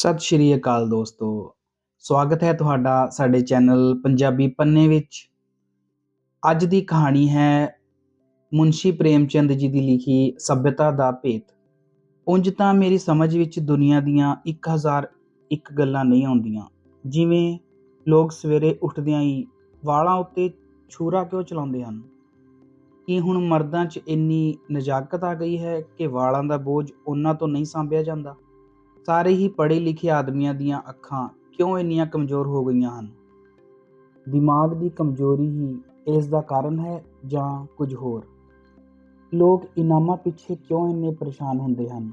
ਸਤਿ ਸ਼੍ਰੀ ਅਕਾਲ ਦੋਸਤੋ। ਸਵਾਗਤ ਹੈ ਤੁਹਾਡਾ ਸਾਡੇ ਚੈਨਲ ਪੰਜਾਬੀ ਪੰਨੇ ਵਿੱਚ। ਅੱਜ ਦੀ ਕਹਾਣੀ ਹੈ ਮੁੰਸ਼ੀ ਪ੍ਰੇਮਚੰਦ ਜੀ ਦੀ ਲਿਖੀ ਸਭਿਅਤਾ ਦਾ ਭੇਤ। ਉਂਝ ਤਾਂ ਮੇਰੀ ਸਮਝ ਵਿੱਚ ਦੁਨੀਆ ਦੀਆਂ 1001 ਗੱਲਾਂ ਨਹੀਂ ਆਉਂਦੀਆਂ। ਜਿਵੇਂ ਲੋਕ ਸਵੇਰੇ ਉੱਠਦਿਆਂ ਹੀ ਵਾਲਾਂ ਉੱਤੇ ਛੁਰਾ ਕਿਉਂ ਚਲਾਉਂਦੇ ਹਨ? ਕਿ ਹੁਣ ਮਰਦਾਂ 'ਚ ਇੰਨੀ ਨਜ਼ਾਕਤ ਆ ਗਈ ਹੈ ਕਿ ਵਾਲਾਂ ਦਾ ਬੋਝ ਉਹਨਾਂ ਤੋਂ ਨਹੀਂ ਸਾਂਭਿਆ ਜਾਂਦਾ? ਸਾਰੇ ਹੀ ਪੜ੍ਹੇ ਲਿਖੇ ਆਦਮੀਆਂ ਦੀਆਂ ਅੱਖਾਂ ਕਿਉਂ ਇੰਨੀਆਂ ਕਮਜ਼ੋਰ ਹੋ ਗਈਆਂ ਹਨ? ਦਿਮਾਗ ਦੀ ਕਮਜ਼ੋਰੀ ਹੀ ਇਸ ਦਾ ਕਾਰਨ ਹੈ ਜਾਂ ਕੁਝ ਹੋਰ? ਲੋਕ ਇਨਾਮਾਂ ਪਿੱਛੇ ਕਿਉਂ ਇੰਨੇ ਪਰੇਸ਼ਾਨ ਹੁੰਦੇ ਹਨ?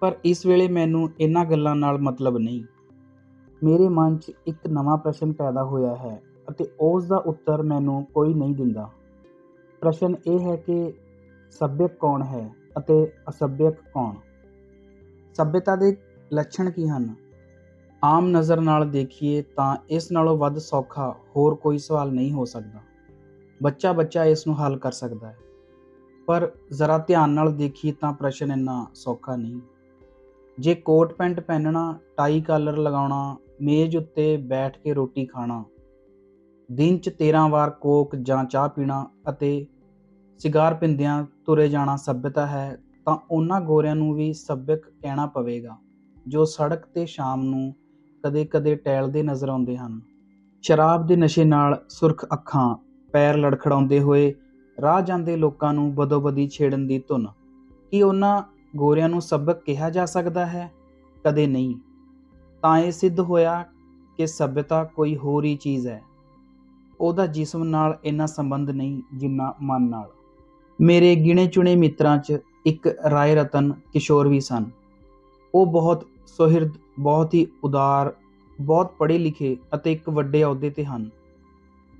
ਪਰ ਇਸ ਵੇਲੇ ਮੈਨੂੰ ਇਹਨਾਂ ਗੱਲਾਂ ਨਾਲ ਮਤਲਬ ਨਹੀਂ। ਮੇਰੇ ਮਨ 'ਚ ਇੱਕ ਨਵਾਂ ਪ੍ਰਸ਼ਨ ਪੈਦਾ ਹੋਇਆ ਹੈ ਅਤੇ ਉਸ ਦਾ ਉੱਤਰ ਮੈਨੂੰ ਕੋਈ ਨਹੀਂ ਦਿੰਦਾ। ਪ੍ਰਸ਼ਨ ਇਹ ਹੈ ਕਿ ਸੱਭਿਅਕ ਕੌਣ ਹੈ ਅਤੇ ਅਸਭਿਅਕ ਕੌਣ? ਸਭਿਅਤਾ ਦੇ ਲੱਛਣ ਕੀ ਹਨ? ਆਮ ਨਜ਼ਰ ਨਾਲ ਦੇਖੀਏ ਤਾਂ ਇਸ ਨਾਲੋਂ ਵੱਧ ਸੌਖਾ ਹੋਰ ਕੋਈ ਸਵਾਲ ਨਹੀਂ ਹੋ ਸਕਦਾ। ਬੱਚਾ ਬੱਚਾ ਇਸ ਨੂੰ ਹੱਲ ਕਰ ਸਕਦਾ ਹੈ। ਪਰ ਜ਼ਰਾ ਧਿਆਨ ਨਾਲ ਦੇਖੀਏ ਤਾਂ ਪ੍ਰਸ਼ਨ ਇੰਨਾ ਸੌਖਾ ਨਹੀਂ। ਜੇ ਕੋਟ ਪੈਂਟ ਪਹਿਨਣਾ, ਟਾਈ ਕਾਲਰ ਲਗਾਉਣਾ, ਮੇਜ਼ ਉੱਤੇ ਬੈਠ ਕੇ ਰੋਟੀ ਖਾਣਾ, ਦਿਨ 'ਚ 13 ਵਾਰ ਕੋਕ ਜਾਂ ਚਾਹ ਪੀਣਾ ਅਤੇ ਸਿਗਾਰ ਪਿੰਦਿਆਂ ਤੁਰੇ ਜਾਣਾ ਸਭਿਅਤਾ ਹੈ ਤਾਂ ਉਹਨਾਂ ਗੋਰਿਆਂ ਨੂੰ ਵੀ ਸੱਭਿਅਕ ਕਹਿਣਾ ਪਵੇਗਾ। ਜੋ ਸੜਕ ਤੇ ਸ਼ਾਮ ਨੂੰ ਕਦੇ-ਕਦੇ ਟਹਿਲਦੇ ਨਜ਼ਰ ਆਉਂਦੇ ਹਨ। ਸ਼ਰਾਬ ਦੇ ਨਸ਼ੇ ਨਾਲ ਸੁਰਖ ਅੱਖਾਂ, ਪੈਰ ਲੜਖੜਾਉਂਦੇ ਹੋਏ ਰਾਹ ਜਾਂਦੇ ਲੋਕਾਂ ਨੂੰ ਬਦੋਬਦੀ ਛੇੜਨ ਦੀ ਧੁਨ। ਕੀ ਉਹਨਾਂ ਗੋਰਿਆਂ ਨੂੰ ਸੱਭਿਅਕ ਕਿਹਾ ਜਾ ਸਕਦਾ ਹੈ? ਕਦੇ ਨਹੀਂ। ਤਾਂ ਇਹ ਸਿੱਧ ਹੋਇਆ ਕਿ ਸਭਿਅਤਾ ਕੋਈ ਹੋਰ ਹੀ ਚੀਜ਼ ਹੈ। ਉਹਦਾ ਜਿਸਮ ਨਾਲ ਇੰਨਾ ਸੰਬੰਧ ਨਹੀਂ ਜਿੰਨਾ ਮਨ ਨਾਲ। ਮੇਰੇ ਗਿਣੇ ਚੁਣੇ ਮਿੱਤਰਾਂ 'ਚ ਇੱਕ ਰਾਏ ਰਤਨ ਕਿਸ਼ੋਰ ਵੀ ਸਨ। ਉਹ ਬਹੁਤ ਸੁਹਿਰਦ, ਬਹੁਤ ਹੀ ਉਦਾਰ, ਬਹੁਤ ਪੜ੍ਹੇ ਲਿਖੇ ਅਤੇ ਇੱਕ ਵੱਡੇ ਅਹੁਦੇ ਤੇ ਹਨ।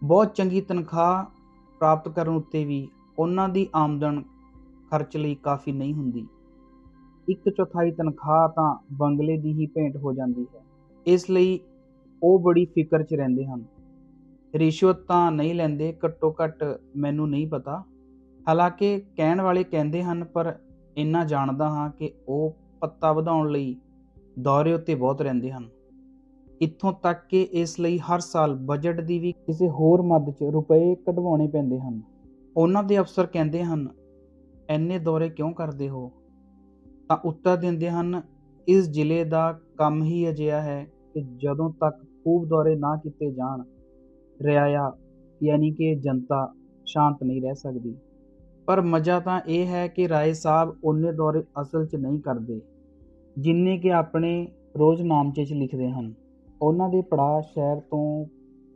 ਬਹੁਤ ਚੰਗੀ ਤਨਖਾਹ ਪ੍ਰਾਪਤ ਕਰਨ ਉੱਤੇ ਵੀ ਉਹਨਾਂ ਦੀ ਆਮਦਨ ਖਰਚ ਲਈ ਕਾਫੀ ਨਹੀਂ ਹੁੰਦੀ। ਇੱਕ ਚੌਥਾਈ ਤਨਖਾਹ ਤਾਂ ਬੰਗਲੇ ਦੀ ਹੀ ਭੇਂਟ ਹੋ ਜਾਂਦੀ ਹੈ। ਇਸ ਲਈ ਉਹ ਬੜੀ ਫਿਕਰ 'ਚ ਰਹਿੰਦੇ ਹਨ। ਰਿਸ਼ਵਤ ਤਾਂ ਨਹੀਂ ਲੈਂਦੇ, ਘੱਟੋ ਘੱਟ ਮੈਨੂੰ ਨਹੀਂ ਪਤਾ। ਹਾਲਾਂਕਿ ਕਹਿਣ ਵਾਲੇ ਕਹਿੰਦੇ ਹਨ, ਪਰ ਇੰਨਾ ਜਾਣਦਾ ਹਾਂ ਕਿ ਉਹ ਪੱਤਾ ਵਧਾਉਣ ਲਈ ਦੌਰੇ ਉੱਤੇ ਬਹੁਤ ਰਹਿੰਦੇ ਹਨ। ਇੱਥੋਂ ਤੱਕ ਕਿ ਇਸ ਲਈ ਹਰ ਸਾਲ ਬਜਟ ਦੀ ਵੀ ਕਿਸੇ ਹੋਰ ਮੱਦ 'ਚ ਰੁਪਏ ਕਢਵਾਉਣੇ ਪੈਂਦੇ ਹਨ। ਉਹਨਾਂ ਦੇ ਅਫਸਰ ਕਹਿੰਦੇ ਹਨ ਐਨੇ ਦੌਰੇ ਕਿਉਂ ਕਰਦੇ ਹੋ? ਤਾਂ ਉੱਤਰ ਦਿੰਦੇ ਹਨ, ਇਸ ਜ਼ਿਲ੍ਹੇ ਦਾ ਕੰਮ ਹੀ ਅਜਿਹਾ ਹੈ ਕਿ ਜਦੋਂ ਤੱਕ ਖੂਬ ਦੌਰੇ ਨਾ ਕੀਤੇ ਜਾਣ, ਰਿਆਇਆ ਯਾਨੀ ਕਿ ਜਨਤਾ ਸ਼ਾਂਤ ਨਹੀਂ ਰਹਿ ਸਕਦੀ। ਪਰ ਮਜ਼ਾ ਤਾਂ ਇਹ ਹੈ ਕਿ ਰਾਏ ਸਾਹਿਬ ਉਹਨੇ ਦੌਰੇ ਅਸਲ 'ਚ ਨਹੀਂ ਕਰਦੇ। ਜਿੰਨੇ ਕਿ ਆਪਣੇ ਰੋਜ਼ ਨਾਮਚੇ 'ਚ ਲਿਖਦੇ ਹਨ। ਉਹਨਾਂ ਦੇ ਪੜਾਅ ਸ਼ਹਿਰ ਤੋਂ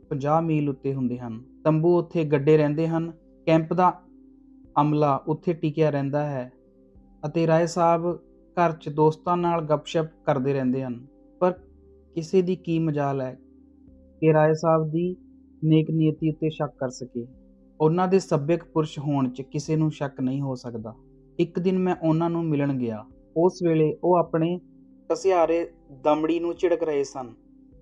50 ਮੀਲ ਉੱਤੇ ਹੁੰਦੇ ਹਨ। ਤੰਬੂ ਉੱਥੇ ਗੱਡੇ ਰਹਿੰਦੇ ਹਨ। ਕੈਂਪ ਦਾ ਅਮਲਾ ਉੱਥੇ ਟਿਕਿਆ ਰਹਿੰਦਾ ਹੈ ਅਤੇ ਰਾਏ ਸਾਹਿਬ ਘਰ 'ਚ ਦੋਸਤਾਂ ਨਾਲ ਗੱਪਸ਼ਪ ਕਰਦੇ ਰਹਿੰਦੇ ਹਨ। ਪਰ ਕਿਸੇ ਦੀ ਕੀ ਮਜਾਲ ਹੈ ਕਿ ਰਾਏ ਸਾਹਿਬ ਦੀ ਨੇਕ ਨੀਅਤੀ ਉੱਤੇ ਸ਼ੱਕ ਕਰ ਸਕੇ। ਉਹਨਾਂ ਦੇ ਸੱਭਿਅਕ ਪੁਰਸ਼ ਹੋਣ 'ਚ ਕਿਸੇ ਨੂੰ ਸ਼ੱਕ ਨਹੀਂ ਹੋ ਸਕਦਾ। ਇੱਕ ਦਿਨ ਮੈਂ ਉਹਨਾਂ ਨੂੰ ਮਿਲਣ ਗਿਆ। ਉਸ ਵੇਲੇ ਉਹ ਆਪਣੇ ਕਸਿਆਰੇ ਦਮੜੀ ਨੂੰ ਝਿੜਕ ਰਹੇ ਸਨ।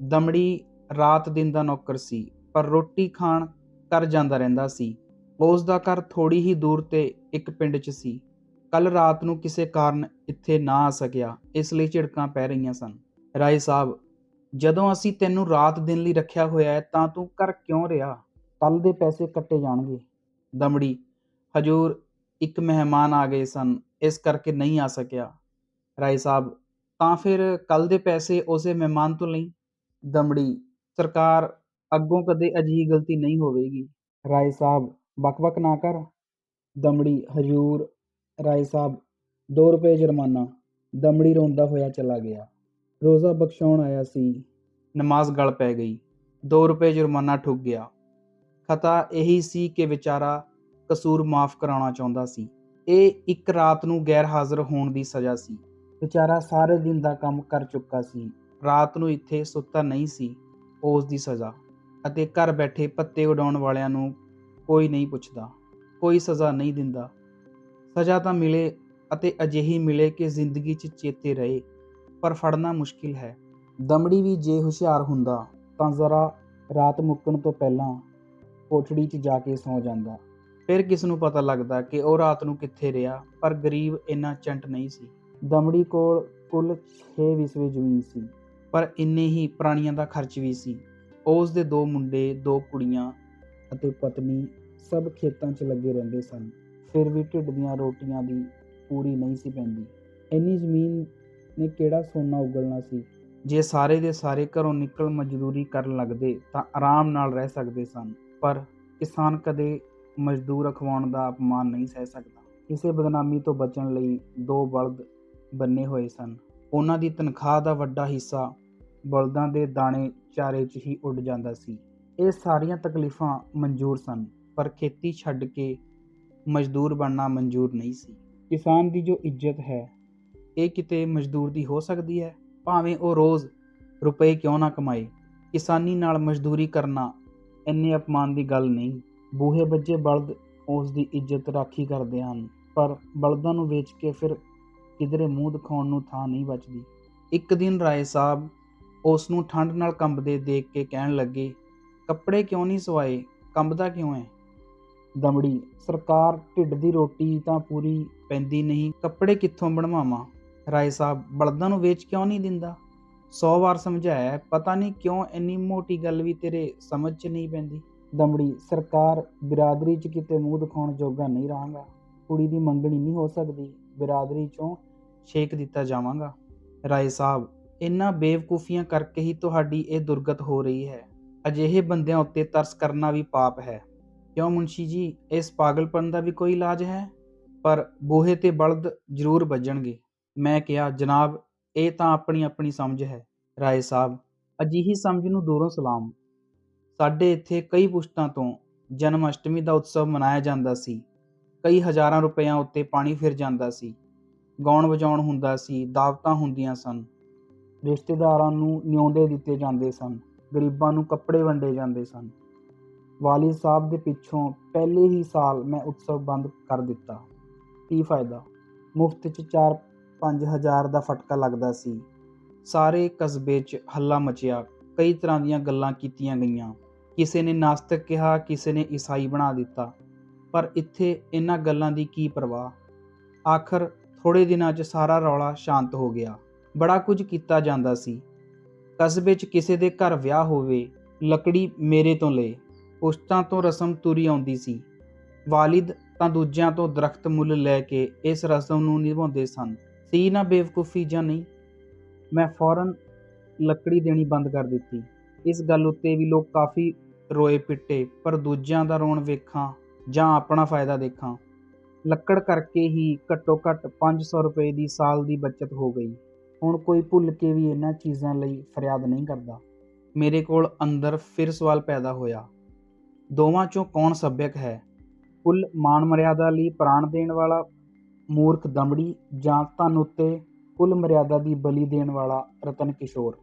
ਦਮੜੀ ਰਾਤ ਦਿਨ ਦਾ ਨੌਕਰ ਸੀ, ਪਰ ਰੋਟੀ ਖਾਣ ਕਰ ਜਾਂਦਾ ਰਹਿੰਦਾ ਸੀ। ਉਸ ਦਾ ਘਰ ਥੋੜੀ ਹੀ ਦੂਰ ਤੇ ਇੱਕ ਪਿੰਡ 'ਚ ਸੀ। ਕੱਲ ਰਾਤ ਨੂੰ ਕਿਸੇ ਕਾਰਨ ਇੱਥੇ ਨਾ ਆ ਸਕਿਆ, ਇਸ ਲਈ ਝਿੜਕਾਂ ਪੈ ਰਹੀਆਂ ਸਨ। ਰਾਏ ਸਾਹਿਬ, ਜਦੋਂ ਅਸੀਂ ਤੈਨੂੰ ਰਾਤ ਦਿਨ ਲਈ ਰੱਖਿਆ ਹੋਇਆ ਹੈ, ਤਾਂ ਤੂੰ ਘਰ ਕਿਉਂ ਰਿਹਾ? ਕੱਲ ਦੇ ਪੈਸੇ ਕੱਟੇ ਜਾਣਗੇ। ਦਮੜੀ, ਹਜੂਰ, ਇੱਕ ਮਹਿਮਾਨ ਆ ਗਏ ਸਨ, ਇਸ ਕਰਕੇ ਨਹੀਂ ਆ ਸਕਿਆ। ਰਾਏ ਸਾਹਿਬ, ਤਾਂ ਫਿਰ ਕੱਲ ਦੇ ਪੈਸੇ ਉਸੇ ਮਹਿਮਾਨ ਤੋਂ ਲਈ? ਦਮੜੀ, ਸਰਕਾਰ ਅੱਗੋਂ ਕਦੇ ਅਜਿਹੀ ਗਲਤੀ ਨਹੀਂ ਹੋਵੇਗੀ। ਰਾਏ ਸਾਹਿਬ ਬਕ-ਬਕ ਨਾ ਕਰ। ਦਮੜੀ, ਹਜੂਰ, ਰਾਏ ਸਾਹਿਬ 2 ਰੁਪਏ ਜੁਰਮਾਨਾ। ਦਮੜੀ ਰੋਂਦਾ ਹੋਇਆ ਚਲਾ ਗਿਆ। ਰੋਜ਼ਾ ਬਖਸ਼ਾਉਣ ਆਇਆ ਸੀ। ਨਮਾਜ਼ ਗਲ ਪੈ ਗਈ। 2 ਰੁਪਏ ਜੁਰਮਾਨਾ ਠੁੱਕ ਗਿਆ। ਖਤਾ ਇਹੀ ਸੀ ਕਿ ਵਿਚਾਰਾ ਕਸੂਰ ਮਾਫ ਕਰਾਉਣਾ ਚਾਹੁੰਦਾ ਸੀ। ਇਹ ਇੱਕ ਰਾਤ ਨੂੰ ਗੈਰ ਹਾਜ਼ਰ ਹੋਣ ਦੀ ਸਜ਼ਾ ਸੀ। ਵਿਚਾਰਾ ਸਾਰੇ ਦਿਨ ਦਾ ਕੰਮ ਕਰ ਚੁੱਕਾ ਸੀ। ਰਾਤ ਨੂੰ ਇੱਥੇ ਸੁੱਤਾ ਨਹੀਂ ਸੀ, ਉਸ ਦੀ ਸਜ਼ਾ। ਅਤੇ ਘਰ ਬੈਠੇ ਪੱਤੇ ਉਡਾਉਣ ਵਾਲਿਆਂ ਨੂੰ ਕੋਈ ਨਹੀਂ ਪੁੱਛਦਾ, ਕੋਈ ਸਜ਼ਾ ਨਹੀਂ ਦਿੰਦਾ। ਸਜ਼ਾ ਤਾਂ ਮਿਲੇ ਅਤੇ ਅਜਿਹੀ ਮਿਲੇ ਕਿ ਜ਼ਿੰਦਗੀ 'ਚ ਚੇਤੇ ਰਹੇ, ਪਰ ਫੜਨਾ ਮੁਸ਼ਕਿਲ ਹੈ। ਦਮੜੀ ਵੀ ਜੇ ਹੁਸ਼ਿਆਰ ਹੁੰਦਾ, ਤਾਂ ਜ਼ਰਾ ਰਾਤ ਮੁੱਕਣ ਤੋਂ ਪਹਿਲਾਂ ਕੋਠੜੀ 'ਚ ਜਾ ਕੇ ਸੌ ਜਾਂਦਾ। ਫਿਰ ਕਿਸ ਨੂੰ ਪਤਾ ਲੱਗਦਾ ਕਿ ਉਹ ਰਾਤ ਨੂੰ ਕਿੱਥੇ ਰਿਹਾ, ਪਰ ਗਰੀਬ ਇੰਨਾ ਚੰਟ ਨਹੀਂ ਸੀ। ਦਮੜੀ ਕੋਲ ਕੁੱਲ 6 ਵਿਸਵੇ ਜ਼ਮੀਨ ਸੀ, ਪਰ ਇੰਨੇ ਹੀ ਪ੍ਰਾਣੀਆਂ ਦਾ ਖਰਚ ਵੀ ਸੀ। ਉਸ ਦੇ ਦੋ ਮੁੰਡੇ, ਦੋ ਕੁੜੀਆਂ ਅਤੇ ਪਤਨੀ ਸਭ ਖੇਤਾਂ 'ਚ ਲੱਗੇ ਰਹਿੰਦੇ ਸਨ। ਫਿਰ ਵੀ ਢਿੱਡ ਦੀਆਂ ਰੋਟੀਆਂ ਦੀ ਪੂਰੀ ਨਹੀਂ ਸੀ ਪੈਂਦੀ। ਇੰਨੀ ਜ਼ਮੀਨ ਨੇ ਕਿਹੜਾ ਸੋਨਾ ਉਗਲਣਾ ਸੀ? ਜੇ ਸਾਰੇ ਦੇ ਸਾਰੇ ਘਰੋਂ ਨਿਕਲ ਮਜ਼ਦੂਰੀ ਕਰਨ ਲੱਗਦੇ ਤਾਂ ਆਰਾਮ ਨਾਲ ਰਹਿ ਸਕਦੇ ਸਨ, ਪਰ ਕਿਸਾਨ ਕਦੇ ਮਜ਼ਦੂਰ ਅਖਵਾਉਣ ਦਾ ਅਪਮਾਨ ਨਹੀਂ ਸਹਿ ਸਕਦਾ। ਕਿਸੇ ਬਦਨਾਮੀ ਤੋਂ ਬਚਣ ਲਈ ਦੋ ਬਲਦ ਬੰਨੇ ਹੋਏ ਸਨ। ਉਹਨਾਂ ਦੀ ਤਨਖਾਹ ਦਾ ਵੱਡਾ ਹਿੱਸਾ ਬਲਦਾਂ ਦੇ ਦਾਣੇ ਚਾਰੇ 'ਚ ਹੀ ਉੱਡ ਜਾਂਦਾ ਸੀ। ਇਹ ਸਾਰੀਆਂ ਤਕਲੀਫਾਂ ਮਨਜ਼ੂਰ ਸਨ, ਪਰ ਖੇਤੀ ਛੱਡ ਕੇ ਮਜ਼ਦੂਰ ਬਣਨਾ ਮਨਜ਼ੂਰ ਨਹੀਂ ਸੀ। ਕਿਸਾਨ ਦੀ ਜੋ ਇੱਜ਼ਤ ਹੈ, ਇਹ ਕਿਤੇ ਮਜ਼ਦੂਰ ਦੀ ਹੋ ਸਕਦੀ ਹੈ? ਭਾਵੇਂ ਉਹ ਰੋਜ਼ ਰੁਪਏ ਕਿਉਂ ਨਾ ਕਮਾਏ? ਕਿਸਾਨੀ ਨਾਲ ਮਜ਼ਦੂਰੀ ਕਰਨਾ ਇੰਨੇ ਅਪਮਾਨ ਦੀ ਗੱਲ ਨਹੀਂ। ਬੂਹੇ ਬੱਜੇ ਬਲਦ ਉਸ ਦੀ ਇੱਜ਼ਤ ਰਾਖੀ ਕਰਦੇ ਹਨ, ਪਰ ਬਲਦਾਂ ਨੂੰ ਵੇਚ ਕੇ ਫਿਰ ਕਿਧਰੇ ਮੂੰਹ ਦਿਖਾਉਣ ਨੂੰ ਥਾਂ ਨਹੀਂ ਬਚਦੀ। ਇੱਕ ਦਿਨ ਰਾਏ ਸਾਹਿਬ ਉਸ ਨੂੰ ਠੰਡ ਨਾਲ ਕੰਬਦੇ ਦੇਖ ਕੇ ਕਹਿਣ ਲੱਗੇ, ਕੱਪੜੇ ਕਿਉਂ ਨਹੀਂ ਸਵਾਏ? ਕੰਬਦਾ ਕਿਉਂ ਹੈ ਦਮੜੀ, ਸਰਕਾਰ ਢਿੱਡ ਦੀ ਰੋਟੀ ਤਾਂ ਪੂਰੀ ਪੈਂਦੀ ਨਹੀਂ, ਕੱਪੜੇ ਕਿੱਥੋਂ ਬਣਵਾਵਾਂ? ਰਾਏ ਸਾਹਿਬ, ਬਲਦਾਂ ਨੂੰ ਵੇਚ ਕਿਉਂ ਨਹੀਂ ਦਿੰਦਾ? 100 ਵਾਰ ਸਮਝਾਇਆ, ਪਤਾ ਨਹੀਂ ਕਿਉਂ ਇੰਨੀ ਮੋਟੀ ਗੱਲ ਵੀ ਤੇਰੇ ਸਮਝ 'ਚ ਨਹੀਂ ਪੈਂਦੀ? ਦਮੜੀ, ਸਰਕਾਰ ਬਿਰਾਦਰੀ 'ਚ ਕਿਤੇ ਮੂੰਹ ਦਿਖਾਉਣ ਜੋਗਾ ਨਹੀਂ ਰਹਾਂਗਾ। ਕੁੜੀ ਦੀ ਮੰਗਣੀ ਨਹੀਂ ਹੋ ਸਕਦੀ। ਬਿਰਾਦਰੀ 'ਚੋਂ ਛੇਕ ਦਿੱਤਾ ਜਾਵਾਂਗਾ। ਰਾਏ ਸਾਹਿਬ, ਇਨ੍ਹਾਂ ਬੇਵਕੂਫੀਆਂ ਕਰਕੇ ਹੀ ਤੁਹਾਡੀ ਇਹ ਦੁਰਗਤ ਹੋ ਰਹੀ ਹੈ। ਅਜਿਹੇ ਬੰਦਿਆਂ ਉੱਤੇ ਤਰਸ ਕਰਨਾ ਵੀ ਪਾਪ ਹੈ। ਕਿਉਂ ਮੁੰਸ਼ੀ ਜੀ, ਇਸ ਪਾਗਲਪਨ ਦਾ ਵੀ ਕੋਈ ਇਲਾਜ ਹੈ? ਪਰ ਬੂਹੇ ਤੇ ਬਲਦ ਜ਼ਰੂਰ ਵੱਜਣਗੇ। ਮੈਂ ਕਿਹਾ, ਜਨਾਬ, ਇਹ ਤਾਂ ਆਪਣੀ ਆਪਣੀ ਸਮਝ ਹੈ। ਰਾਏ ਸਾਹਿਬ, ਅਜਿਹੀ ਸਮਝ ਨੂੰ ਦੂਰੋਂ ਸਲਾਮ। ਸਾਡੇ ਇੱਥੇ ਕਈ ਪੁਸ਼ਤਾਂ ਤੋਂ ਜਨਮ ਅਸ਼ਟਮੀ ਦਾ ਉਤਸਵ ਮਨਾਇਆ ਜਾਂਦਾ ਸੀ। ਕਈ ਹਜ਼ਾਰਾਂ ਰੁਪਇਆਂ ਉੱਤੇ ਪਾਣੀ ਫਿਰ ਜਾਂਦਾ ਸੀ। ਗਾਉਣ ਵਜਾਉਣ ਹੁੰਦਾ ਸੀ, ਦਾਵਤਾਂ ਹੁੰਦੀਆਂ ਸਨ। ਰਿਸ਼ਤੇਦਾਰਾਂ ਨੂੰ ਨਿਉਂਦੇ ਦਿੱਤੇ ਜਾਂਦੇ ਸਨ, ਗਰੀਬਾਂ ਨੂੰ ਕੱਪੜੇ ਵੰਡੇ ਜਾਂਦੇ ਸਨ। ਵਾਲੀ ਸਾਹਿਬ ਦੇ ਪਿੱਛੋਂ ਪਹਿਲੇ ਹੀ ਸਾਲ ਮੈਂ ਉਤਸਵ ਬੰਦ ਕਰ ਦਿੱਤਾ। ਕੀ ਫਾਇਦਾ? ਮੁਫਤ 'ਚ 4-5 ਹਜ਼ਾਰ ਦਾ ਫਟਕਾ ਲੱਗਦਾ ਸੀ। ਸਾਰੇ ਕਸਬੇ 'ਚ ਹੱਲਾ ਮਚਿਆ, ਕਈ ਤਰ੍ਹਾਂ ਦੀਆਂ ਗੱਲਾਂ ਕੀਤੀਆਂ ਗਈਆਂ। ਕਿਸੇ ਨੇ ਨਾਸਤਕ ਕਿਹਾ, ਕਿਸੇ ਨੇ ਈਸਾਈ ਬਣਾ ਦਿੱਤਾ। ਪਰ ਇੱਥੇ ਇਹਨਾਂ ਗੱਲਾਂ ਦੀ ਕੀ ਪਰਵਾਹ? ਆਖਰ ਥੋੜੇ ਦਿਨਾਂ 'ਚ ਸਾਰਾ ਰੌਲਾ ਸ਼ਾਂਤ ਹੋ ਗਿਆ। ਬੜਾ ਕੁਝ ਕੀਤਾ ਜਾਂਦਾ ਸੀ। ਕਸਬੇ 'ਚ ਕਿਸੇ ਦੇ ਘਰ ਵਿਆਹ ਹੋਵੇ, ਲੱਕੜੀ ਮੇਰੇ ਤੋਂ ਲਏ ਪੁਸ਼ਤਾਂ ਤੋਂ ਰਸਮ ਤੁਰੀ ਆਉਂਦੀ ਸੀ। ਵਾਲਿਦ ਤਾਂ ਦੂਜਿਆਂ ਤੋਂ ਦਰਖਤ ਮੁੱਲ ਲੈ ਕੇ ਇਸ ਰਸਮ ਨੂੰ ਨਿਭਾਉਂਦੇ ਸਨ। ਸੀ ਨਾ ਬੇਵਕੂਫੀ ਜਾਂ ਨਹੀਂ? ਮੈਂ ਫੌਰਨ ਲੱਕੜੀ ਦੇਣੀ ਬੰਦ ਕਰ ਦਿੱਤੀ। ਇਸ ਗੱਲ ਉੱਤੇ ਵੀ ਲੋਕ ਕਾਫੀ ਰੋਏ ਪਿੱਟੇ, ਪਰ ਦੂਜਿਆਂ ਦਾ ਰੋਣ ਵੇਖਾਂ ਜਾਂ ਆਪਣਾ ਫਾਇਦਾ ਦੇਖਾਂ। ਲੱਕੜ ਕਰਕੇ ਹੀ ਘੱਟੋ ਘੱਟ 500 ਰੁਪਏ ਦੀ ਸਾਲ ਦੀ ਬਚਤ ਹੋ ਗਈ। ਹੁਣ ਕੋਈ ਭੁੱਲ ਕੇ ਵੀ ਇਹਨਾਂ ਚੀਜ਼ਾਂ ਲਈ ਫਰਿਆਦ ਨਹੀਂ ਕਰਦਾ। ਮੇਰੇ ਕੋਲ ਅੰਦਰ ਫਿਰ ਸਵਾਲ ਪੈਦਾ ਹੋਇਆ, ਦੋਵਾਂ ਚੋਂ ਕੌਣ ਸੱਭਿਅਕ ਹੈ? ਕੁੱਲ ਮਾਨ ਮਰਿਆਦਾ ਲਈ ਪ੍ਰਾਣ ਦੇਣ ਵਾਲਾ ਮੂਰਖ ਦਮੜੀ ਜਾਂ ਧਨ ਉੱਤੇ ਕੁੱਲ ਮਰਿਆਦਾ ਦੀ ਬਲੀ ਦੇਣ ਵਾਲਾ ਰਤਨ ਕਿਸ਼ੋਰ?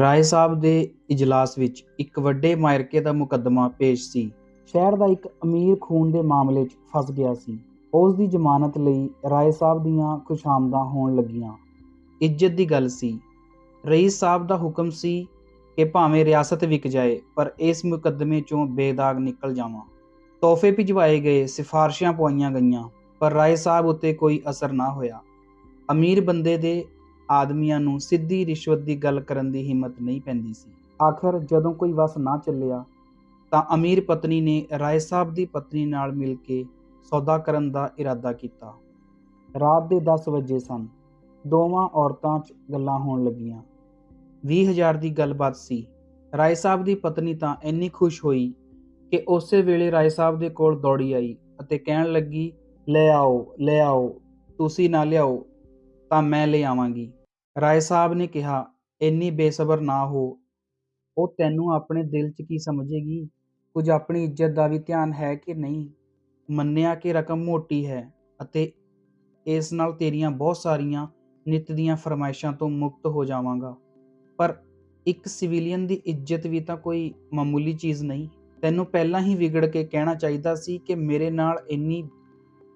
ਰਾਏ ਸਾਹਿਬ ਦੇ ਇਜਲਾਸ ਵਿੱਚ ਇੱਕ ਵੱਡੇ ਮਾਇਰਕੇ ਦਾ ਮੁਕੱਦਮਾ ਪੇਸ਼ ਸੀ। ਸ਼ਹਿਰ ਦਾ ਇੱਕ ਅਮੀਰ ਖੂਨ ਦੇ ਮਾਮਲੇ 'ਚ ਫਸ ਗਿਆ ਸੀ। ਉਸ ਦੀ ਜ਼ਮਾਨਤ ਲਈ ਰਾਏ ਸਾਹਿਬ ਦੀਆਂ ਖੁਸ਼ਾਮਦਾਂ ਹੋਣ ਲੱਗੀਆਂ। ਇੱਜ਼ਤ ਦੀ ਗੱਲ ਸੀ। ਰਈਸ ਸਾਹਿਬ ਦਾ ਹੁਕਮ ਸੀ ਕਿ ਭਾਵੇਂ ਰਿਆਸਤ ਵਿਕ ਜਾਏ, ਪਰ ਇਸ ਮੁਕੱਦਮੇ 'ਚੋਂ ਬੇਦਾਗ ਨਿਕਲ ਜਾਵਾਂ। ਤੋਹਫੇ ਭਿਜਵਾਏ ਗਏ, ਸਿਫਾਰਸ਼ਾਂ ਪਵਾਈਆਂ ਗਈਆਂ, ਪਰ ਰਾਏ ਸਾਹਿਬ ਉੱਤੇ ਕੋਈ ਅਸਰ ਨਾ ਹੋਇਆ। ਅਮੀਰ ਬੰਦੇ ਦੇ ਆਦਮੀਆਂ ਨੂੰ ਸਿੱਧੀ ਰਿਸ਼ਵਤ ਦੀ ਗੱਲ ਕਰਨ ਦੀ ਹਿੰਮਤ ਨਹੀਂ ਪੈਂਦੀ ਸੀ। ਆਖਰ ਜਦੋਂ ਕੋਈ ਵਸ ਨਾ ਚੱਲਿਆ ਤਾਂ ਅਮੀਰ ਪਤਨੀ ਨੇ ਰਾਏ ਸਾਹਿਬ ਦੀ ਪਤਨੀ ਨਾਲ ਮਿਲ ਕੇ ਸੌਦਾ ਕਰਨ ਦਾ ਇਰਾਦਾ ਕੀਤਾ। ਰਾਤ ਦੇ 10 ਵਜੇ ਸਨ। ਦੋਵਾਂ ਔਰਤਾਂ 'ਚ ਗੱਲਾਂ ਹੋਣ ਲੱਗੀਆਂ। 20000 ਦੀ ਗੱਲਬਾਤ ਸੀ। ਰਾਏ ਸਾਹਿਬ ਦੀ ਪਤਨੀ ਤਾਂ ਇੰਨੀ ਖੁਸ਼ ਹੋਈ ਕਿ ਉਸੇ ਵੇਲੇ ਰਾਏ ਸਾਹਿਬ ਦੇ ਕੋਲ ਦੌੜੀ ਆਈ ਅਤੇ ਕਹਿਣ ਲੱਗੀ, ਲੈ ਆਓ ਲੈ ਆਓ, ਤੁਸੀਂ ਨਾ ਲਿਆਓ, ਤਾਂ ਮੈਂ ਲੈ ਆਵਾਂਗੀ। ਰਾਏ ਸਾਹਿਬ ਨੇ ਕਿਹਾ, ਇੰਨੀ ਬੇਸਬਰ ਨਾ ਹੋ। ਉਹ ਤੈਨੂੰ ਆਪਣੇ ਦਿਲ 'ਚ ਕੀ ਸਮਝੇਗੀ? ਕੁਝ ਆਪਣੀ ਇੱਜ਼ਤ ਦਾ ਵੀ ਧਿਆਨ ਹੈ ਕਿ ਨਹੀਂ? ਮੰਨਿਆ ਕਿ ਰਕਮ ਮੋਟੀ ਹੈ ਅਤੇ ਇਸ ਨਾਲ ਤੇਰੀਆਂ ਬਹੁਤ ਸਾਰੀਆਂ ਨਿਤ ਦੀਆਂ ਫਰਮਾਇਸ਼ਾਂ ਤੋਂ ਮੁਕਤ ਹੋ ਜਾਵਾਂਗਾ। ਪਰ ਇੱਕ ਸਿਵਿਲੀਅਨ ਦੀ ਇੱਜ਼ਤ ਵੀ ਤਾਂ ਕੋਈ ਮਾਮੂਲੀ ਚੀਜ਼ ਨਹੀਂ। ਤੈਨੂੰ ਪਹਿਲਾਂ ਹੀ ਵਿਗੜ ਕੇ ਕਹਿਣਾ ਚਾਹੀਦਾ ਸੀ ਕਿ ਮੇਰੇ ਨਾਲ ਇੰਨੀ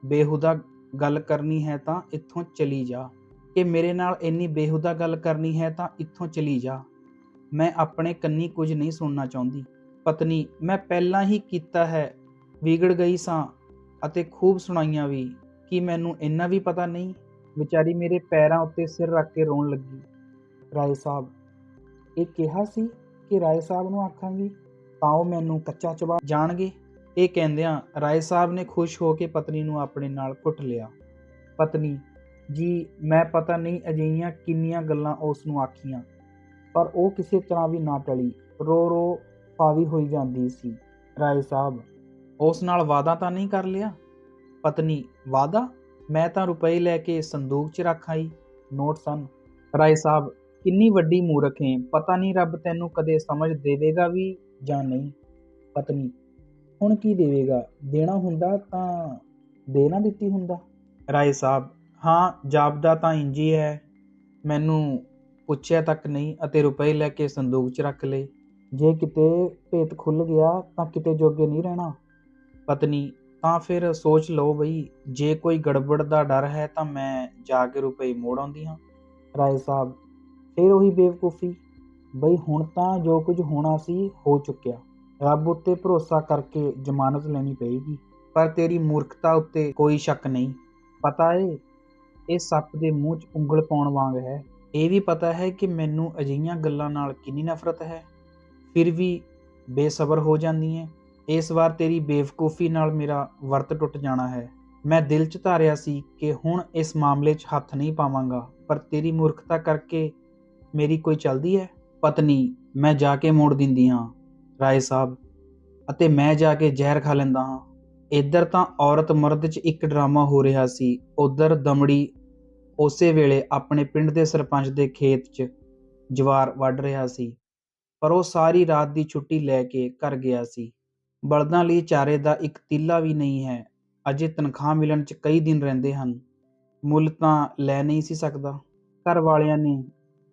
ਬੇਹੁਦਾ ਗੱਲ ਕਰਨੀ ਹੈ ਤਾਂ ਇੱਥੋਂ ਚਲੀ ਜਾ। ਕਿ ਮੇਰੇ ਨਾਲ ਇੰਨੀ ਬੇਹੁਦਾ ਗੱਲ ਕਰਨੀ ਹੈ ਤਾਂ ਇੱਥੋਂ ਚਲੀ ਜਾ। ਮੈਂ ਆਪਣੇ ਕੰਨੀ ਕੁਝ ਨਹੀਂ ਸੁਣਨਾ ਚਾਹੁੰਦੀ। ਪਤਨੀ, ਮੈਂ ਪਹਿਲਾਂ ਹੀ ਕੀਤਾ ਹੈ, ਵਿਗੜ ਗਈ ਸਾਂ ਅਤੇ ਖੂਬ ਸੁਣਾਈਆਂ ਵੀ, ਕਿ ਮੈਨੂੰ ਇੰਨਾ ਵੀ ਪਤਾ ਨਹੀਂ? ਵਿਚਾਰੀ ਮੇਰੇ ਪੈਰਾਂ ਉੱਤੇ ਸਿਰ ਰੱਖ ਕੇ ਰੋਣ ਲੱਗੀ। ਰਾਏ ਸਾਹਿਬ, ਇਹ ਕਿਹਾ ਸੀ ਕਿ ਰਾਏ ਸਾਹਿਬ ਨੂੰ ਆਖਾਂਗੀ? ਤਾਂ ਉਹ ਮੈਨੂੰ ਕੱਚਾ ਚਬਾ ਜਾਣਗੇ। ਇਹ ਕਹਿੰਦਿਆਂ ਰਾਏ ਸਾਹਿਬ ਨੇ ਖੁਸ਼ ਹੋ ਕੇ ਪਤਨੀ ਨੂੰ ਆਪਣੇ ਨਾਲ ਘੁੱਟ ਲਿਆ। ਪਤਨੀ, ਜੀ, ਮੈਂ ਪਤਾ ਨਹੀਂ ਅਜਿਹੀਆਂ ਕਿੰਨੀਆਂ ਗੱਲਾਂ ਉਸ ਨੂੰ ਆਖੀਆਂ, ਪਰ ਉਹ ਕਿਸੇ ਤਰ੍ਹਾਂ ਵੀ ਨਾ ਟਲੀ। ਰੋ ਰੋ ਪਾਵੀ ਹੋਈ ਜਾਂਦੀ ਸੀ। ਰਾਏ ਸਾਹਿਬ, ਉਸ ਨਾਲ ਵਾਦਾ ਤਾਂ ਨਹੀਂ ਕਰ ਲਿਆ? ਪਤਨੀ ਵਾਦਾ ਮੈਂ ਤਾਂ ਰੁਪਏ ਲੈ ਕੇ ਸੰਦੂਕ 'ਚ ਰੱਖ ਆਈ। ਨੋਟ ਸਨ। ਰਾਏ ਸਾਹਿਬ, ਕਿੰਨੀ ਵੱਡੀ ਮੂਰਖ ਹੈ ਪਤਾ ਨਹੀਂ ਰੱਬ ਤੈਨੂੰ ਕਦੇ ਸਮਝ ਦੇਵੇਗਾ ਵੀ ਜਾਂ ਨਹੀਂ। ਪਤਨੀ, ਹੁਣ ਕੀ ਦੇਵੇਗਾ? ਦੇਣਾ ਹੁੰਦਾ ਤਾਂ ਦੇ ਨਾ ਦਿੱਤੀ ਹੁੰਦਾ। ਰਾਏ ਸਾਹਿਬ, ਹਾਂ, ਜਾਪਦਾ ਤਾਂ ਇੰਜੀ ਹੈ। ਮੈਨੂੰ ਪੁੱਛਿਆ ਤੱਕ ਨਹੀਂ ਅਤੇ ਰੁਪਏ ਲੈ ਕੇ ਸੰਦੂਕ 'ਚ ਰੱਖ ਲਏ। ਜੇ ਕਿਤੇ ਭੇਤ ਖੁੱਲ ਗਿਆ ਤਾਂ ਕਿਤੇ ਜੋਗੇ ਨਹੀਂ ਰਹਿਣਾ। ਪਤਨੀ, ਤਾਂ ਫਿਰ ਸੋਚ ਲਓ ਬਈ, ਜੇ ਕੋਈ ਗੜਬੜ ਦਾ ਡਰ ਹੈ ਤਾਂ ਮੈਂ ਜਾ ਕੇ ਰੁਪਏ ਮੋੜ ਆਉਂਦੀ ਹਾਂ। ਰਾਏ ਸਾਹਿਬ, ਫਿਰ ਉਹੀ ਬੇਵਕੂਫੀ। ਬਈ ਹੁਣ ਤਾਂ ਜੋ ਕੁਝ ਹੋਣਾ ਸੀ, ਹੋ ਚੁੱਕਿਆ। ਰੱਬ ਉੱਤੇ ਭਰੋਸਾ ਕਰਕੇ ਜ਼ਮਾਨਤ ਲੈਣੀ ਪਏਗੀ। ਪਰ ਤੇਰੀ ਮੂਰਖਤਾ ਉੱਤੇ ਕੋਈ ਸ਼ੱਕ ਨਹੀਂ। ਪਤਾ ਏ, ਇਹ ਸੱਪ ਦੇ ਮੂੰਹ 'ਚ ਉਂਗਲ ਪਾਉਣ ਵਾਂਗ ਹੈ। ਇਹ ਵੀ ਪਤਾ ਹੈ ਕਿ ਮੈਨੂੰ ਅਜਿਹੀਆਂ ਗੱਲਾਂ ਨਾਲ ਕਿੰਨੀ ਨਫ਼ਰਤ ਹੈ। ਫਿਰ ਵੀ ਬੇਸਬਰ ਹੋ ਜਾਂਦੀ ਹੈ ਇਸ ਵਾਰ ਤੇਰੀ ਬੇਵਕੂਫੀ ਨਾਲ ਮੇਰਾ ਵਰਤ ਟੁੱਟ ਜਾਣਾ ਹੈ। ਮੈਂ ਦਿਲ 'ਚ ਧਾਰਿਆ ਸੀ ਕਿ ਹੁਣ ਇਸ ਮਾਮਲੇ 'ਚ ਹੱਥ ਨਹੀਂ ਪਾਵਾਂਗਾ, ਪਰ ਤੇਰੀ ਮੂਰਖਤਾ ਕਰਕੇ ਮੇਰੀ ਕੋਈ ਚਲਦੀ ਹੈ? ਪਤਨੀ, ਮੈਂ ਜਾ ਕੇ ਮੋੜ ਦਿੰਦੀ ਹਾਂ ਰਾਏ ਸਾਹਿਬ। ਅਤੇ ਮੈਂ ਜਾ ਕੇ ਜ਼ਹਿਰ ਖਾ ਲੈਂਦਾ ਹਾਂ ਇੱਧਰ ਤਾਂ ਔਰਤ ਮਰਦ 'ਚ ਇੱਕ ਡਰਾਮਾ ਹੋ ਰਿਹਾ ਸੀ। ਉਧਰ ਦਮੜੀ ਉਸੇ ਵੇਲੇ ਆਪਣੇ ਪਿੰਡ ਦੇ ਸਰਪੰਚ ਦੇ ਖੇਤ 'ਚ ਜਵਾਰ ਵੱਢ ਰਿਹਾ ਸੀ। ਪਰ ਉਹ ਸਾਰੀ ਰਾਤ ਦੀ ਛੁੱਟੀ ਲੈ ਕੇ ਘਰ ਗਿਆ ਸੀ। ਬਲਦਾਂ ਲਈ ਚਾਰੇ ਦਾ ਇੱਕ ਤੀਲਾ ਵੀ ਨਹੀਂ ਹੈ। ਅਜੇ ਤਨਖਾਹ ਮਿਲਣ 'ਚ ਕਈ ਦਿਨ ਰਹਿੰਦੇ ਹਨ। ਮੁੱਲ ਤਾਂ ਲੈ ਨਹੀਂ ਸੀ ਸਕਦਾ। ਘਰ ਵਾਲਿਆਂ ਨੇ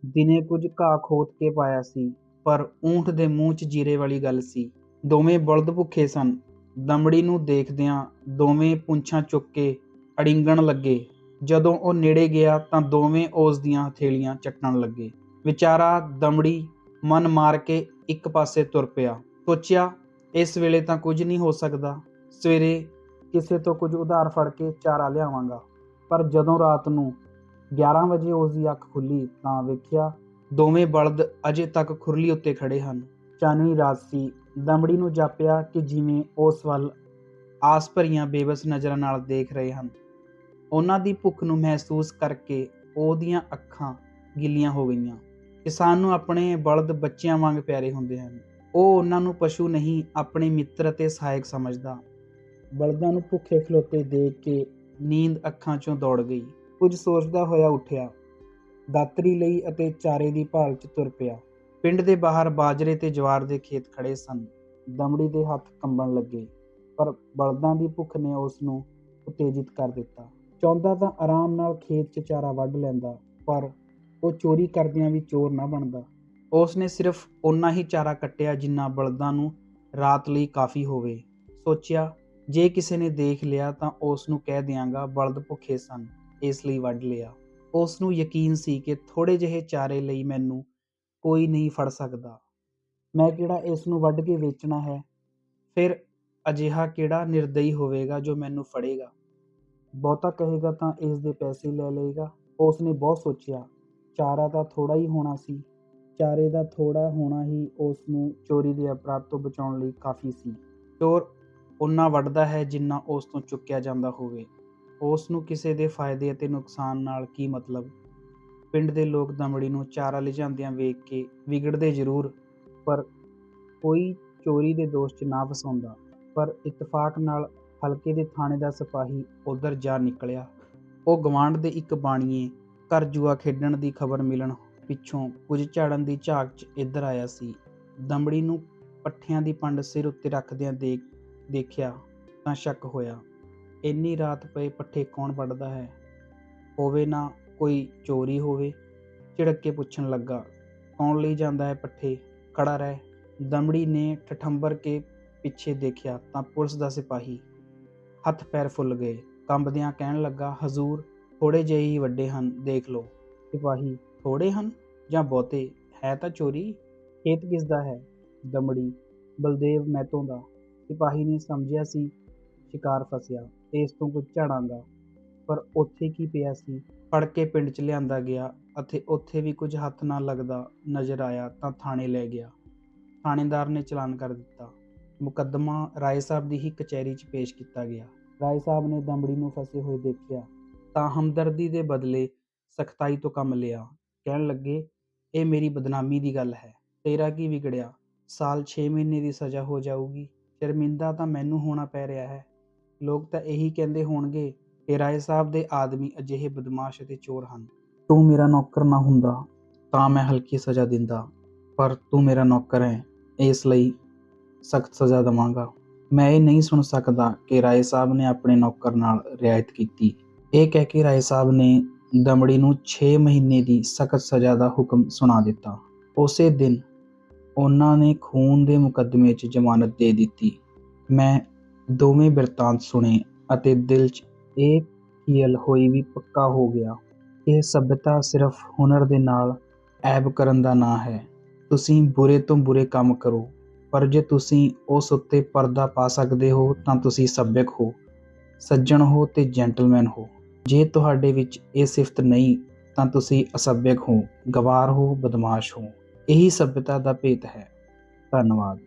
ਦਿਨੇ ਕੁਝ ਘਾਹ ਖੋਤ ਕੇ ਪਾਇਆ ਸੀ, ਪਰ ਊਂਠ ਦੇ ਮੂੰਹ 'ਚ ਜੀਰੇ ਵਾਲੀ ਗੱਲ ਸੀ। ਦੋਵੇਂ ਬਲਦ ਭੁੱਖੇ ਸਨ। ਦਮੜੀ ਨੂੰ ਦੇਖਦਿਆਂ ਦੋਵੇਂ ਪੁੰਛਾਂ ਚੁੱਕ ਕੇ ਅੜਿੰਗਣ ਲੱਗੇ। ਜਦੋਂ ਉਹ ਨੇੜੇ ਗਿਆ ਤਾਂ ਦੋਵੇਂ ਉਸ ਦੀਆਂ ਹਥੇਲੀਆਂ ਚੱਟਣ ਲੱਗੇ। ਵਿਚਾਰਾ ਦਮੜੀ ਮਨ ਮਾਰ ਕੇ ਇੱਕ ਪਾਸੇ ਤੁਰ ਪਿਆ। ਸੋਚਿਆ, ਇਸ ਵੇਲੇ ਤਾਂ ਕੁਝ ਨਹੀਂ ਹੋ ਸਕਦਾ। ਸਵੇਰੇ ਕਿਸੇ ਤੋਂ ਕੁਝ ਉਧਾਰ ਫੜ ਕੇ ਚਾਰਾ ਲਿਆਵਾਂਗਾ। ਪਰ ਜਦੋਂ ਰਾਤ ਨੂੰ 11 ਵਜੇ ਉਸ ਦੀ ਅੱਖ ਖੁੱਲੀ ਤਾਂ ਵੇਖਿਆ, ਦੋਵੇਂ ਬਲਦ ਅਜੇ ਤੱਕ ਖੁਰਲੀ ਉੱਤੇ ਖੜੇ ਹਨ। ਚਾਨਣੀ ਰਾਤ ਸੀ। ਦਮੜੀ ਨੂੰ ਜਾਪਿਆ ਕਿ ਜਿਵੇਂ ਉਸ ਵੱਲ ਆਸ ਭਰੀਆਂ ਬੇਬਸ ਨਜ਼ਰਾਂ ਨਾਲ ਦੇਖ ਰਹੇ ਹਨ। ਉਹਨਾਂ ਦੀ ਭੁੱਖ ਨੂੰ ਮਹਿਸੂਸ ਕਰਕੇ ਉਹਦੀਆਂ ਅੱਖਾਂ ਗਿੱਲੀਆਂ ਹੋ ਗਈਆਂ। ਕਿਸਾਨ ਨੂੰ ਆਪਣੇ ਬਲਦ ਬੱਚਿਆਂ ਵਾਂਗ ਪਿਆਰੇ ਹੁੰਦੇ ਹਨ। ਉਹ ਉਹਨਾਂ ਨੂੰ ਪਸ਼ੂ ਨਹੀਂ, ਆਪਣੇ ਮਿੱਤਰ ਅਤੇ ਸਹਾਇਕ ਸਮਝਦਾ। ਬਲਦਾਂ ਨੂੰ ਭੁੱਖੇ ਖਲੋਤੇ ਦੇਖ ਕੇ ਨੀਂਦ ਅੱਖਾਂ 'ਚੋਂ ਦੌੜ ਗਈ। ਕੁਝ ਸੋਚਦਾ ਹੋਇਆ ਉੱਠਿਆ। ਦਾਤਰੀ ਲਈ ਅਤੇ ਚਾਰੇ ਦੀ ਭਾਲ 'ਚ ਤੁਰ ਪਿਆ। ਪਿੰਡ ਦੇ ਬਾਹਰ ਬਾਜਰੇ ਤੇ ਜਵਾਰ ਦੇ ਖੇਤ ਖੜੇ ਸਨ। ਦਮੜੀ ਦੇ ਹੱਥ ਕੰਬਣ ਲੱਗੇ। ਪਰ ਬਲਦਾਂ ਦੀ ਭੁੱਖ ਨੇ ਉਸ ਨੂੰ ਉਤੇਜਿਤ ਕਰ ਦਿੱਤਾ। ਚਾਹੁੰਦਾ ਤਾਂ ਆਰਾਮ ਨਾਲ ਖੇਤ 'ਚ ਚਾਰਾ ਵੱਢ ਲੈਂਦਾ, ਪਰ ਉਹ ਚੋਰੀ ਕਰਦਿਆਂ ਵੀ ਚੋਰ ਨਾ ਬਣਦਾ। ਉਸ ਨੇ ਸਿਰਫ ਓਨਾ ਹੀ ਚਾਰਾ ਕੱਟਿਆ ਜਿੰਨਾ ਬਲਦਾਂ ਨੂੰ ਰਾਤ ਲਈ ਕਾਫੀ ਹੋਵੇ। ਸੋਚਿਆ, ਜੇ ਕਿਸੇ ਨੇ ਦੇਖ ਲਿਆ ਤਾਂ ਉਸ ਨੂੰ ਕਹਿ ਦਿਆਂਗਾ ਬਲਦ ਭੁੱਖੇ ਸਨ, ਇਸ ਲਈ ਵੱਢ ਲਿਆ। ਉਸ ਨੂੰ ਯਕੀਨ ਸੀ ਕਿ ਥੋੜੇ ਜਿਹੇ ਚਾਰੇ ਲਈ ਮੈਨੂੰ ਕੋਈ ਨਹੀਂ ਫੜ ਸਕਦਾ। ਮੈਂ ਕਿਹੜਾ ਇਸ ਨੂੰ ਵੱਢ ਕੇ ਵੇਚਣਾ ਹੈ? ਫਿਰ ਅਜਿਹਾ ਕਿਹੜਾ ਨਿਰਦਈ ਹੋਵੇਗਾ ਜੋ ਮੈਨੂੰ ਫੜੇਗਾ? ਬਹੁਤਾ ਕਹੇਗਾ ਤਾਂ ਇਸ ਦੇ ਪੈਸੇ ਲੈ ਲਏਗਾ। ਉਸ ਨੇ ਬਹੁਤ ਸੋਚਿਆ ਚਾਰਾ ਤਾਂ ਥੋੜਾ ਹੀ ਹੋਣਾ ਸੀ। ਚਾਰੇ ਦਾ ਥੋੜਾ ਹੋਣਾ ਹੀ ਉਸ ਨੂੰ ਚੋਰੀ ਦੇ ਅਪਰਾਧ ਤੋਂ ਬਚਾਉਣ ਲਈ ਕਾਫੀ ਸੀ। ਚੋਰ ਉਨਾ ਵੱਢਦਾ ਹੈ ਜਿੰਨਾ ਉਸ ਤੋਂ ਚੁੱਕਿਆ ਜਾਂਦਾ ਹੋਵੇ। ਉਸ ਨੂੰ ਕਿਸੇ ਦੇ ਫਾਇਦੇ ਅਤੇ ਨੁਕਸਾਨ ਨਾਲ ਕੀ ਮਤਲਬ? ਪਿੰਡ ਦੇ ਲੋਕ ਦਮੜੀ ਨੂੰ ਚਾਰਾ ਲਿਜਾਂਦਿਆਂ ਵੇਖ ਕੇ ਵਿਗੜਦੇ ਜ਼ਰੂਰ, ਪਰ ਕੋਈ ਚੋਰੀ ਦੇ ਦੋਸ਼ 'ਚ ਨਾ ਫਸਾਉਂਦਾ। ਪਰ ਇਤਫਾਕ ਨਾਲ ਹਲਕੇ ਦੇ ਥਾਣੇ ਦਾ ਸਿਪਾਹੀ ਉਧਰ ਜਾ ਨਿਕਲਿਆ। ਉਹ ਗਵਾਂਢ ਦੇ ਇੱਕ ਬਾਣੀਏ ਘਰ ਜੂਆ ਖੇਡਣ ਦੀ ਖਬਰ ਮਿਲਣ ਪਿੱਛੋਂ ਕੁਝ ਝਾੜਨ ਦੀ ਝਾਕ 'ਚ ਇੱਧਰ ਆਇਆ ਸੀ। ਦਮੜੀ ਨੂੰ ਪੱਠਿਆਂ ਦੀ ਪੰਡ ਸਿਰ ਉੱਤੇ ਰੱਖਦਿਆਂ ਦੇਖ, ਦੇਖਿਆ ਤਾਂ ਸ਼ੱਕ ਹੋਇਆ, ਇੰਨੀ ਰਾਤ ਪਏ ਪੱਠੇ ਕੌਣ ਵੱਢਦਾ ਹੈ? ਹੋਵੇ ਨਾ ਕੋਈ ਚੋਰੀ ਹੋਵੇ? ਝਿੜਕ ਕੇ ਪੁੱਛਣ ਲੱਗਾ, ਕੌਣ ਲਈ ਜਾਂਦਾ ਹੈ ਪੱਠੇ? ਖੜਾ ਰਹਿ। ਦਮੜੀ ਨੇ ਠਠੰਬਰ ਕੇ ਪਿੱਛੇ ਦੇਖਿਆ ਤਾਂ ਪੁਲਿਸ ਦਾ ਸਿਪਾਹੀ ਹੱਥ ਪੈਰ ਫੁੱਲ ਗਏ, ਕੰਬਦਿਆਂ ਕਹਿਣ ਲੱਗਾ, ਹਜ਼ੂਰ ਥੋੜੇ ਜਿਹੇ ਹੀ ਵੱਡੇ ਹਨ, ਦੇਖ ਲਓ। ਸਿਪਾਹੀ ਥੋੜੇ ਹਨ ਜਾਂ ਬਹੁਤੇ? ਹੈ ਤਾਂ ਚੋਰੀ? ਖੇਤ ਕਿਸ ਦਾ ਹੈ? ਦਮੜੀ, ਬਲਦੇਵ ਮਹਿਤੋਂ ਦਾ। ਸਿਪਾਹੀ ਨੇ ਸਮਝਿਆ ਸੀ, ਸ਼ਿਕਾਰ ਫਸਿਆ, ਇਸ ਤੋਂ ਕੁਝ ਝਾੜਾਂਗਾ ਪਰ ਉੱਥੇ ਕੀ ਪਿਆ ਸੀ? ਫੜ ਕੇ ਪਿੰਡ 'ਚ ਲਿਆਂਦਾ ਗਿਆ ਅਤੇ ਉੱਥੇ ਵੀ ਕੁਝ ਹੱਥ ਨਾ ਲੱਗਦਾ ਨਜ਼ਰ ਆਇਆ ਤਾਂ ਥਾਣੇ ਲੈ ਗਿਆ। ਥਾਣੇਦਾਰ ਨੇ ਚਲਾਨ ਕਰ ਦਿੱਤਾ। ਮੁਕੱਦਮਾ ਰਾਏ ਸਾਹਿਬ ਦੀ ਹੀ ਕਚਹਿਰੀ 'ਚ ਪੇਸ਼ ਕੀਤਾ ਗਿਆ। ਰਾਏ ਸਾਹਿਬ ਨੇ ਦਮੜੀ ਨੂੰ ਫਸੇ ਹੋਏ ਦੇਖਿਆ। ਤਾਂ ਹਮਦਰਦੀ ਦੇ ਬਦਲੇ ਸਖਤਾਈ ਤੋਂ ਕੰਮ ਲਿਆ। ਕਹਿਣ ਲੱਗੇ, ਇਹ ਮੇਰੀ ਬਦਨਾਮੀ ਦੀ ਗੱਲ ਹੈ। ਤੇਰਾ ਕੀ ਵਿਗੜਿਆ? ਸਾਲ 6 ਮਹੀਨੇ ਦੀ ਸਜ਼ਾ ਹੋ ਜਾਊਗੀ। ਸ਼ਰਮਿੰਦਾ ਤਾਂ ਮੈਨੂੰ ਹੋਣਾ ਪੈ ਰਿਹਾ ਹੈ। ਲੋਕ ਤਾਂ ਇਹੀ ਕਹਿੰਦੇ ਹੋਣਗੇ ਕਿ ਰਾਏ ਸਾਹਿਬ ਦੇ ਆਦਮੀ ਅਜਿਹੇ ਬਦਮਾਸ਼ ਅਤੇ ਚੋਰ ਹਨ। ਤੂੰ ਮੇਰਾ ਨੌਕਰ ਨਾ ਹੁੰਦਾ, ਤਾਂ ਮੈਂ ਹਲਕੀ ਸਜ਼ਾ ਦਿੰਦਾ। ਪਰ ਤੂੰ ਮੇਰਾ ਨੌਕਰ ਹੈ, ਇਸ ਲਈ ਸਖਤ ਸਜ਼ਾ ਦਵਾਂਗਾ। ਮੈਂ ਇਹ ਨਹੀਂ ਸੁਣ ਸਕਦਾ ਕਿ ਰਾਏ ਸਾਹਿਬ ਨੇ ਆਪਣੇ ਨੌਕਰ ਨਾਲ ਰਿਆਇਤ ਕੀਤੀ। ਇਹ ਕਹਿ ਕੇ ਰਾਏ ਸਾਹਿਬ ਨੇ ਦਮੜੀ ਨੂੰ 6 ਮਹੀਨੇ ਦੀ ਸਖਤ ਸਜ਼ਾ ਦਾ ਹੁਕਮ ਸੁਣਾ ਦਿੱਤਾ। ਉਸੇ ਦਿਨ ਉਹਨਾਂ ਨੇ ਖੂਨ ਦੇ ਮੁਕੱਦਮੇ 'ਚ ਜ਼ਮਾਨਤ ਦੇ ਦਿੱਤੀ। ਮੈਂ ਦੋਵੇਂ ਬਿਰਤਾਂਤ ਸੁਣੇ ਅਤੇ ਦਿਲ 'ਚ ਇਹ ਖਿਆਲ ਹੋਈ ਵੀ ਪੱਕਾ ਹੋ ਗਿਆ, ਇਹ ਸਭ్యਤਾ ਸਿਰਫ ਹੁਨਰ ਦੇ ਨਾਲ ਐਬ ਕਰਨ ਦਾ ਨਾਂ ਹੈ। ਤੁਸੀਂ ਬੁਰੇ ਤੋਂ ਬੁਰੇ ਕੰਮ ਕਰੋ, ਪਰ ਜੇ ਤੁਸੀਂ ਉਸ ਉੱਤੇ ਪਰਦਾ ਪਾ ਸਕਦੇ ਹੋ ਤਾਂ ਤੁਸੀਂ ਸੱਭਿਅਕ ਹੋ, ਸੱਜਣ ਹੋ ਤੇ ਜੈਂਟਲਮੈਨ ਹੋ। ਜੇ ਤੁਹਾਡੇ ਵਿੱਚ ਇਹ ਸਿਫਤ ਨਹੀਂ, ਤਾਂ ਤੁਸੀਂ ਅਸਭਿਅਕ ਹੋ, ਗਵਾਰ ਹੋ, ਬਦਮਾਸ਼ ਹੋ। ਇਹੀ ਸਭ్యਤਾ ਦਾ ਭੇਤ ਹੈ। ਧੰਨਵਾਦ।